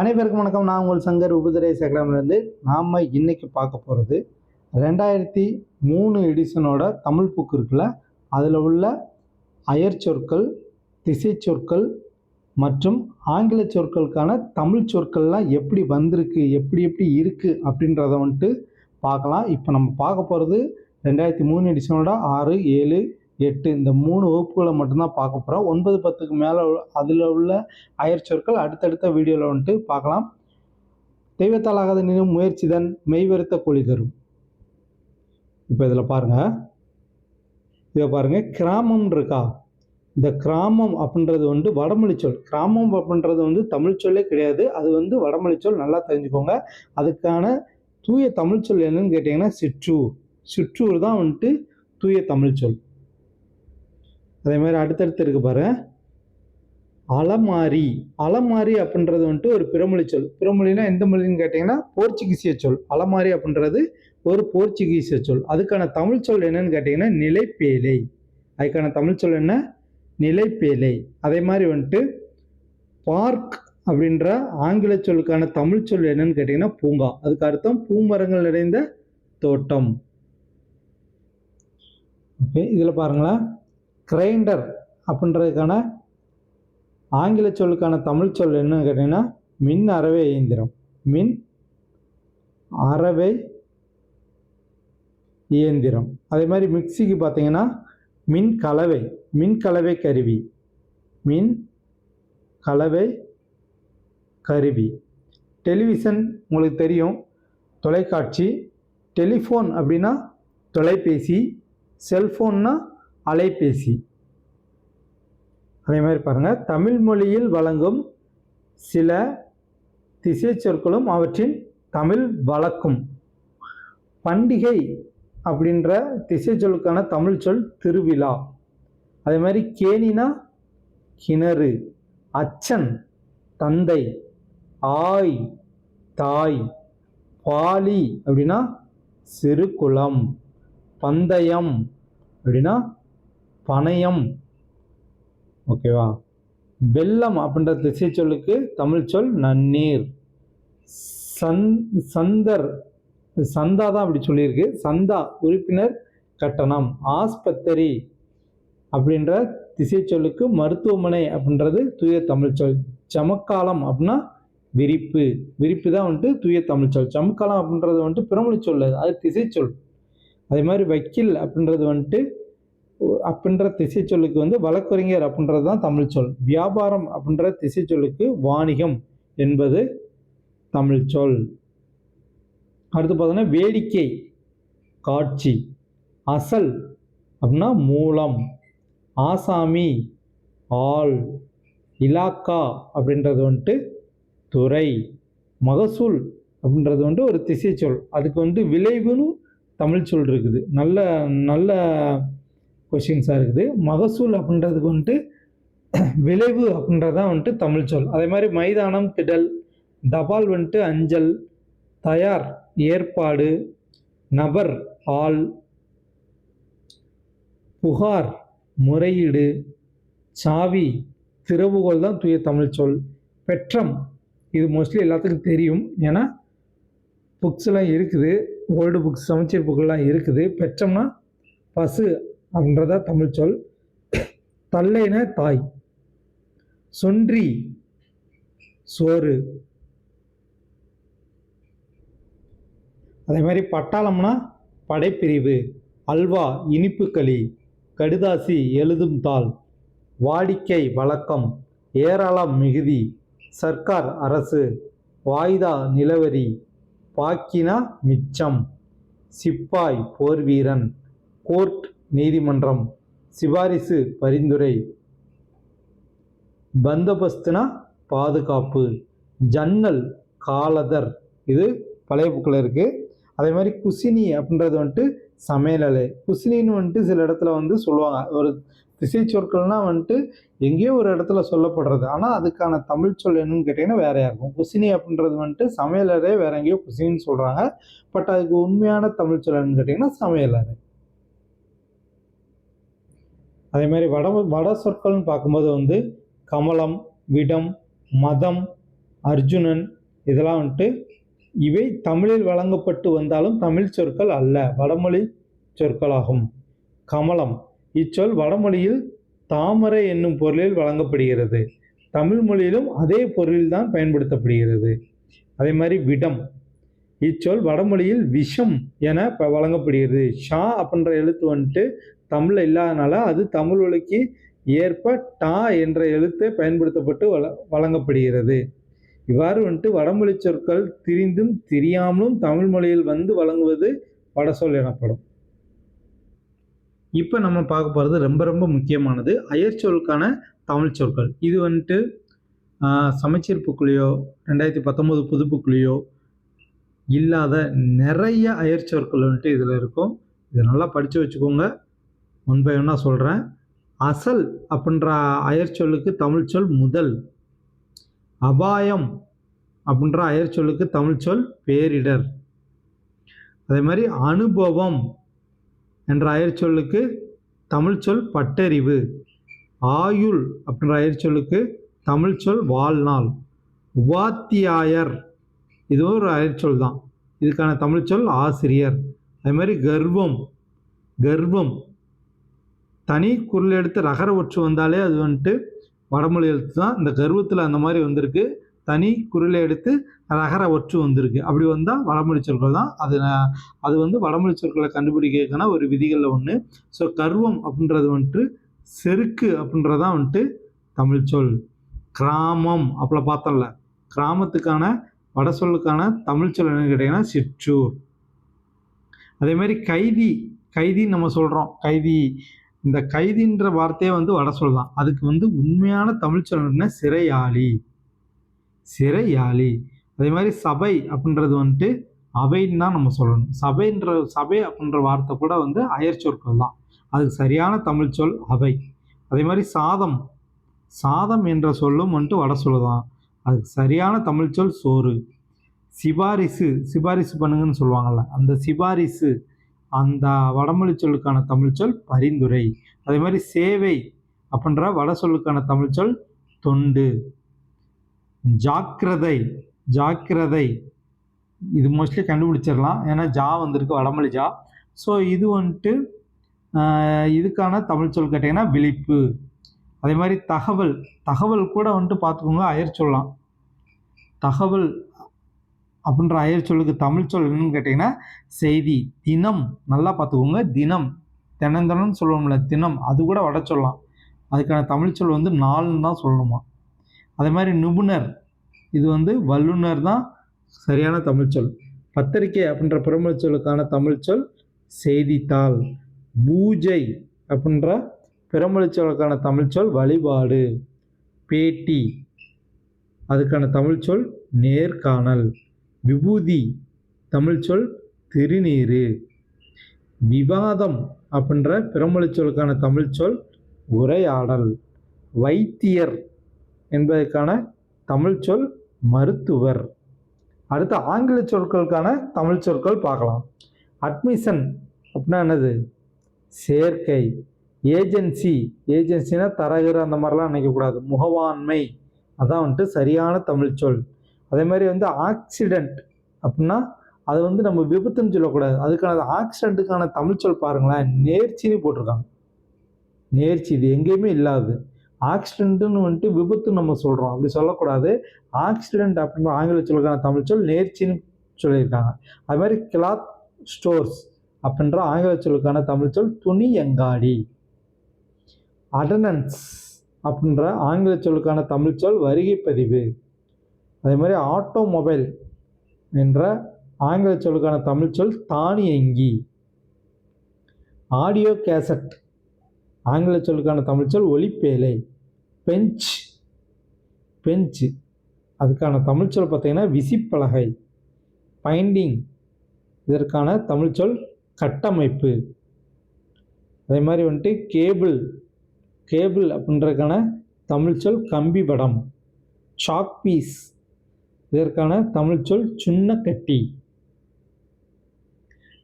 அனைவருக்கும் வணக்கம். நான் உங்கள் சங்கர் உபதிரை சேகரம்லேருந்து நாம் இன்றைக்கி பார்க்க போகிறது ரெண்டாயிரத்தி மூணு எடிஷனோட தமிழ் புக்கு இருக்குல்ல? அதில் உள்ள அயர் சொற்கள் திசை சொற்கள் மற்றும் ஆங்கில சொற்களுக்கான தமிழ் சொற்கள்லாம் எப்படி வந்திருக்கு எப்படி எப்படி இருக்குது அப்படின்றத வந்துட்டு பார்க்கலாம். இப்போ நம்ம பார்க்க போகிறது ரெண்டாயிரத்தி மூணு எடிஷனோட ஆறு ஏழு எட்டு இந்த மூணு வகுப்புகளை மட்டும்தான் பார்க்க போகிறோம் ஒன்பது பத்துக்கு மேலே அதில் உள்ள அயர் சொற்கள் அடுத்தடுத்த வீடியோவில் வந்துட்டு பார்க்கலாம். தெய்வத்தாலாகாத நினைவு முயற்சிதான் மெய்வருத்த கூலி தரும். இப்போ இதில் பாருங்கள் இதை பாருங்கள் கிராமம் இருக்கா? இந்த கிராமம் அப்படின்றது வந்து வடமொழி சொல். கிராமம் அப்படின்றது வந்து தமிழ் சொல்லே கிடையாது. அது வந்து வடமொழி சொல். நல்லா தெரிஞ்சுக்கோங்க. அதுக்கான தூய தமிழ் சொல் என்னன்னு கேட்டிங்கன்னா சிற்றூர். சிற்றூர் தான் வந்துட்டு தூய தமிழ் சொல். அதே மாதிரி அடுத்தடுத்து இருக்கு பாரு. அலமாரி. அலமாரி அப்படின்றது வந்துட்டு ஒரு பிறமொழி சொல். பிறமொழினா எந்த மொழின்னு கேட்டிங்கன்னா போர்ச்சுகீசிய சொல். அலமாரி அப்படின்றது ஒரு போர்ச்சுகீசிய சொல். அதுக்கான தமிழ் சொல் என்னன்னு கேட்டிங்கன்னா நிலைப்பேலை அதுக்கான தமிழ் சொல் என்ன? நிலைப்பேலை அதே மாதிரி வந்துட்டு பார்க் அப்படின்ற ஆங்கில சொல்லுக்கான தமிழ் சொல் என்னன்னு கேட்டிங்கன்னா பூங்கா. அதுக்கு அர்த்தம் பூமரங்கள் நிறைந்த தோட்டம். ஓகே இதில் பாருங்களேன். கிரைண்டர் அப்படின்றதுக்கான ஆங்கில சொல்லுக்கான தமிழ் சொல் என்னன்னு கேட்டிங்கன்னா மின் அறவை இயந்திரம். மின் அறவை இயந்திரம். அதே மாதிரி மிக்சிக்கு பார்த்தீங்கன்னா மின் கலவை மின் கலவை கருவி. மின் கலவை கருவி. டெலிவிஷன் உங்களுக்கு தெரியும். தொலைக்காட்சி. டெலிஃபோன் அப்படின்னா தொலைபேசி. செல்ஃபோன்னா அலைபேசி. அதே மாதிரி பாருங்கள் தமிழ் மொழியில் வழங்கும் சில திசை சொற்களும் அவற்றின் தமிழ் வழக்கும். பண்டிகை அப்படின்ற திசை சொல்லுக்கான தமிழ் சொல் திருவிழா. அதே மாதிரி கேணினா கிணறு அச்சன் தந்தை ஆய் தாய் பாலி அப்படின்னா சிறு குளம் பந்தயம் அப்படின்னா பணயம். ஓகேவா? வெள்ளம் அப்படின்ற திசை சொல்லுக்கு தமிழ் சொல் நன்னீர். சந் சந்தர் சந்தா தான் அப்படி சொல்லியிருக்கு. சந்தா உறுப்பினர் கட்டணம். ஆஸ்பத்திரி அப்படின்ற திசை சொல்லுக்கு மருத்துவமனை அப்படின்றது தூய தமிழ் சொல். சமக்காலம் அப்படின்னா விரிப்பு. விரிப்பு தான் வந்துட்டு தூய தமிழ் சொல். சமக்காலம் அப்படின்றது வந்துட்டு பிறமொழி சொல். அது. அது திசை சொல் அதே மாதிரி வக்கீல் அப்படின்றது வந்துட்டு அப்படின்ற திசை சொல்லுக்கு வந்து வழக்கறிஞர் அப்படின்றது தான் தமிழ் சொல். வியாபாரம் அப்படின்ற திசை சொல்லுக்கு வாணிகம் என்பது தமிழ் சொல். அடுத்து பார்த்தோன்னா வேடிக்கை காட்சி அசல் அப்படின்னா மூலம் ஆசாமி ஆள் இலாக்கா அப்படின்றது வந்துட்டு துறை மகசூல் அப்படின்றது வந்துட்டு ஒரு திசை சொல் அதுக்கு வந்து விளைவுன்னு தமிழ் சொல் இருக்குது. நல்ல நல்ல கொஷின்ஸாக இருக்குது. மகசூல் அப்படின்றதுக்கு வந்துட்டு விளைவு அப்படின்றதான் வந்துட்டு தமிழ் சொல். அதே மாதிரி மைதானம் திடல் தபால் வந்துட்டு அஞ்சல் தயார் ஏற்பாடு நபர் ஆள் புகார் முறையீடு சாவி திறவுகோல் தான் தூய தமிழ் சொல். பெற்றம் இது மோஸ்ட்லி எல்லாத்துக்கும் தெரியும். ஏன்னா புக்ஸ்லாம் இருக்குது. ஓல்டு புக்ஸ் சமச்சீர் புக்கெல்லாம் இருக்குது. பெற்றம்னா பசு அப்படின்றதா தமிழ் சொல் தல்லைன தாய். சொன்றி சோறு. அதே மாதிரி பட்டாளம்னா படைப்பிரிவு. அல்வா இனிப்பு களி. கடுதாசி எழுதும் தாள். வாடிக்கை வழக்கம். ஏராளம் மிகுதி. சர்க்கார் அரசு. வாய்தா நிலவரி. பாக்கினா மிச்சம். சிப்பாய் போர்வீரன். கோர்ட் நீதிமன்றம் சிபாரிசு பரிந்துரை. பந்தோபஸ்துனா பாதுகாப்பு. ஜன்னல் காலதர். இது பழைய புக்கில் இருக்குது அதே மாதிரி குசினி அப்படின்றது வந்துட்டு சமையலறை குசினின்னு வந்துட்டு சில இடத்துல வந்து சொல்லுவாங்க. ஒரு திசை சொற்கள்னால் வந்துட்டு எங்கேயோ ஒரு இடத்துல சொல்லப்படுறது. ஆனால் அதுக்கான தமிழ் சொல் என்னன்னு கேட்டிங்கன்னா வேறையாக இருக்கும்? குசினி அப்படின்றது வந்துட்டு சமையலறை வேற எங்கேயோ குசினின்னு சொல்கிறாங்க பட் அதுக்கு உண்மையான தமிழ் சொல் என்னன்னு கேட்டிங்கன்னா சமையலறை அதே மாதிரி வட வட சொற்கள்னு பார்க்கும்போது வந்து கமலம் விடம் மதம் அர்ஜுனன் இதெல்லாம் வந்துட்டு இவை தமிழில் வழங்கப்பட்டு வந்தாலும் தமிழ் சொற்கள் அல்ல. வடமொழி சொற்களாகும். கமலம். இச்சொல் வடமொழியில் தாமரை என்னும் பொருளில் வழங்கப்படுகிறது. தமிழ் மொழியிலும் அதே பொருளில்தான் பயன்படுத்தப்படுகிறது. அதே மாதிரி விடம். இச்சொல் வடமொழியில் விஷம் என ப வழங்கப்படுகிறது. ஷா அப்படின்ற எழுத்து வந்துட்டு தமிழில் இல்லாதனால அது தமிழ் மொழிக்கு ஏற்ப டா என்ற எழுத்து பயன்படுத்தப்பட்டு வள வழங்கப்படுகிறது. இவ்வாறு வந்துட்டு வடமொழி சொற்கள் திரிந்தும் தெரியாமலும் தமிழ் மொழியில் வந்து வழங்குவது வடசொல் எனப்படும். இப்போ நம்ம பார்க்க போகிறது ரொம்ப ரொம்ப முக்கியமானது அயற்சொலுக்கான தமிழ் சொற்கள். இது வந்துட்டு ஆஹ், சமச்சீர் புக்குலையோ ரெண்டாயிரத்தி பத்தொம்போது புதுப்புக்குலையோ இல்லாத நிறைய அயற்சொற்கள் வந்துட்டு இதில் இருக்கும். இதை நல்லா படித்து வச்சுக்கோங்க. ஒன் பை ஒன்னாக சொல்கிறேன் அசல் அப்படின்ற அயற்சொல்லுக்கு தமிழ் சொல் முதல். அபாயம் அப்படின்ற அயற்சொல்லுக்கு தமிழ் சொல் பேரிடர். அதே மாதிரி அனுபவம் என்ற அயற்சொல்லுக்கு தமிழ் சொல் பட்டறிவு. ஆயுள் அப்படின்ற அயற்சொல்லுக்கு தமிழ் சொல் வாழ்நாள். உபாத்தியாயர் இது ஒரு அயற்சொல் தான். இதுக்கான தமிழ் சொல் ஆசிரியர். அதே மாதிரி கர்வம். கர்வம். தனி குரல் எடுத்து ரகர ஒற்று வந்தாலே அது வந்துட்டு வடமொழி எழுத்து தான். இந்த கர்வத்தில் அந்த மாதிரி வந்திருக்கு. தனி குரலை எடுத்து ரகர ஒற்று வந்திருக்கு. அப்படி வந்தால் வடமொழி சொற்கள் தான். அது அது வந்து வடமொழி சொற்களை கண்டுபிடிக்கிறதுக்கான ஒரு விதிகளில் ஒன்று ஸோ கர்வம் அப்படின்றது வந்துட்டு செருக்கு அப்படின்றதான் வந்துட்டு தமிழ் சொல். கிராமம். அப்பல பார்த்தோம்ல. கிராமத்துக்கான வட சொல்லுக்கான தமிழ் சொல் என்னன்னு கேட்டிங்கன்னா சிற்றூர். அதே மாதிரி கைதி கைதின்னு நம்ம சொல்கிறோம் கைதி இந்த கைதின்ற வார்த்தையே வந்து வட சொல் தான். அதுக்கு வந்து உண்மையான தமிழ் சொல் சிறையாளி. சிறையாளி. அதே மாதிரி சபை அப்படின்றது வந்துட்டு அவைன்னு தான் நம்ம சொல்லணும். சபைன்ற சபை அப்படின்ற வார்த்தை கூட வந்து அயற் சொற்கள் தான். அதுக்கு சரியான தமிழ் சொல் அவை. அதே மாதிரி சாதம். சாதம் என்ற சொல்லும் வந்துட்டு வட சொல் தான். அதுக்கு சரியான தமிழ் சொல் சோறு. சிபாரிசு சிபாரிசு பண்ணுங்கன்னு சொல்லுவாங்கள்ல அந்த சிபாரிசு அந்த வடமொழி சொல்லுக்கான தமிழ் சொல் பரிந்துரை. அதே மாதிரி சேவை அப்படின்ற வட சொல்லுக்கான தமிழ் சொல் தொண்டு. ஜாக்கிரதை ஜாக்கிரதை. இது மோஸ்ட்லி கண்டுபிடிச்சிடலாம். ஏன்னா ஜா வந்திருக்கு வடமொழி ஜா. ஸோ இது வந்துட்டு இதுக்கான தமிழ் சொல் கேட்டிங்கன்னா விழிப்பு. அதே மாதிரி தகவல் தகவல் கூட வந்துட்டு பார்த்துக்கோங்க அயர் சொல்லலாம். தகவல் அப்படின்ற அயர் சொல்லுக்கு தமிழ் சொல் என்னன்னு கேட்டிங்கன்னா செய்தி தினம் நல்லா பார்த்துக்கோங்க தினம். தினந்தனம்னு சொல்லுவோம்ல தினம். அது கூட வட சொல்லலாம். அதுக்கான தமிழ் சொல் வந்து நாள்னு தான் சொல்லணுமா? அதே மாதிரி நிபுணர். இது வந்து வல்லுனர் தான் சரியான தமிழ் சொல். பத்திரிக்கை அப்படின்ற பிறமொழி சொல்லுக்கான தமிழ் சொல் செய்தித்தாள். பூஜை அப்படின்ற பிறமொழி சொல்லுக்கான தமிழ் சொல் வழிபாடு. பேட்டி. அதுக்கான தமிழ் சொல் நேர்காணல். விபூதி. தமிழ் சொல் விவாதம் அப்படின்ற பிறமொழி சொல்லுக்கான தமிழ் சொல் உரையாடல். வைத்தியர் என்பதற்கான தமிழ் சொல் மருத்துவர். அடுத்து ஆங்கில சொற்களுக்கான தமிழ் சொற்கள் பார்க்கலாம். அட்மிஷன் அப்படின்னா என்னது? சேர்க்கை. ஏஜென்சி ஏஜென்சினா தரகர் அந்த மாதிரிலாம் நினைக்கக்கூடாது. முகவாண்மை. அதான் வந்துட்டு சரியான தமிழ் சொல். அதே மாதிரி வந்து ஆக்சிடெண்ட் அப்படின்னா அது வந்து நம்ம விபத்துன்னு சொல்லக்கூடாது. அதுக்கான ஆக்சிடெண்ட்டுக்கான தமிழ் சொல் பாருங்களேன். நேர்ச்சின்னு போட்டிருக்காங்க. நேர்ச்சி இது எங்கேயுமே இல்லாது. ஆக்சிடென்ட்டுன்னு வந்துட்டு விபத்துன்னு நம்ம சொல்கிறோம் அப்படி சொல்லக்கூடாது. ஆக்சிடெண்ட் அப்படின்னு ஆங்கில சொல்லுக்கான தமிழ் சொல் நேர்ச்சின்னு சொல்லியிருக்காங்க. அது மாதிரி கிளாத் ஸ்டோர்ஸ் அப்படின்ற ஆங்கில சொல்லுக்கான தமிழ் சொல் துணி எங்காடி அட்டனன்ஸ் அப்படின்ற ஆங்கில சொல்லுக்கான தமிழ் சொல் வருகை பதிவு. அதே மாதிரி ஆட்டோமொபைல் என்ற ஆங்கில சொல்லுக்கான தமிழ் சொல் தானியங்கி ஆடியோ கேசட் ஆங்கில சொல்லுக்கான தமிழ் சொல் ஒலிப்பேலை பெஞ்ச் பெஞ்ச். அதுக்கான தமிழ் சொல் பார்த்திங்கன்னா விசிப்பலகை. பைண்டிங் இதற்கான தமிழ் சொல் கட்டமைப்பு. அதே மாதிரி வந்துட்டு கேபிள் கேபிள் அப்படின்றதுக்கான தமிழ் சொல் கம்பி படம். சாக் பீஸ் இதற்கான தமிழ் சொல் சுண்ணக்கட்டி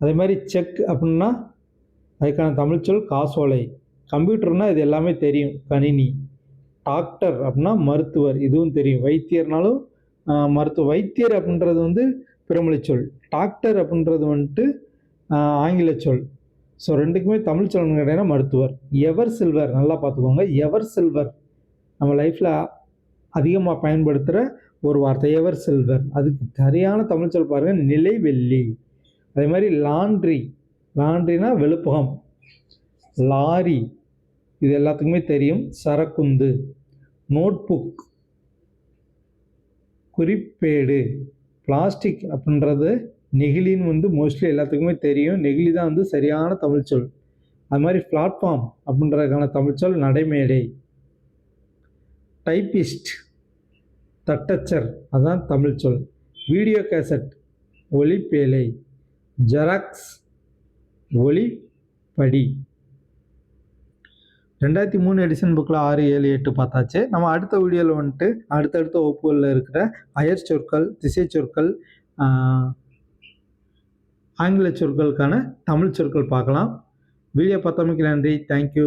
அதே மாதிரி செக் அப்படின்னா அதுக்கான தமிழ் சொல் காசோலை. கம்ப்யூட்டர்னா இது எல்லாமே தெரியும் கணினி. டாக்டர் அப்படின்னா மருத்துவர் இதுவும் தெரியும். வைத்தியர்னாலும் மருத்துவ வைத்தியர் அப்படின்றது வந்து பிறமொழி சொல். டாக்டர் அப்படின்றது வந்துட்டு ஆங்கில சொல். ஸோ ரெண்டுக்குமே தமிழ் சொல்லணும் கேட்டீங்கன்னா மருத்துவர். எவர் சில்வர் நல்லா பார்த்துக்கோங்க. Ever silver. நம்ம லைஃப்பில் அதிகமாக பயன்படுத்துகிற ஒரு வார்த்தை எவர் சில்வர். அதுக்கு சரியான தமிழ் சொல் பாருங்கள் நிலை வெள்ளி அதே மாதிரி லாண்ட்ரி. லாண்ட்ரினா வெளுப்பகம் லாரி. இது எல்லாத்துக்குமே தெரியும். சரக்குந்து. நோட்புக். குறிப்பேடு. பிளாஸ்டிக் அப்படின்றது நெகிழின்னு வந்து மோஸ்ட்லி எல்லாத்துக்குமே தெரியும். நெகிழி தான் வந்து சரியான தமிழ் சொல். அது மாதிரி பிளாட்ஃபார்ம் அப்படின்றதுக்கான தமிழ் சொல் நடைமேடை. டைப்பிஸ்ட் தட்டச்சர் அதுதான் தமிழ் சொல். வீடியோ கேசட் ஒளிப்பேலை ஜெராக்ஸ் ஒளிப்படி ரெண்டாயிரத்தி மூணு எடிஷன் புக்கில் ஆறு ஏழு எட்டு பார்த்தாச்சு. நம்ம அடுத்த வீடியோவில் வந்துட்டு அடுத்தடுத்த ஒப்புகளில் இருக்கிற அயர் சொற்கள் திசை சொற்கள் ஆங்கில சொற்களுக்கான தமிழ் சொற்கள் பார்க்கலாம். வீடியோ பார்த்தமைக்கு நன்றி. தேங்க்யூ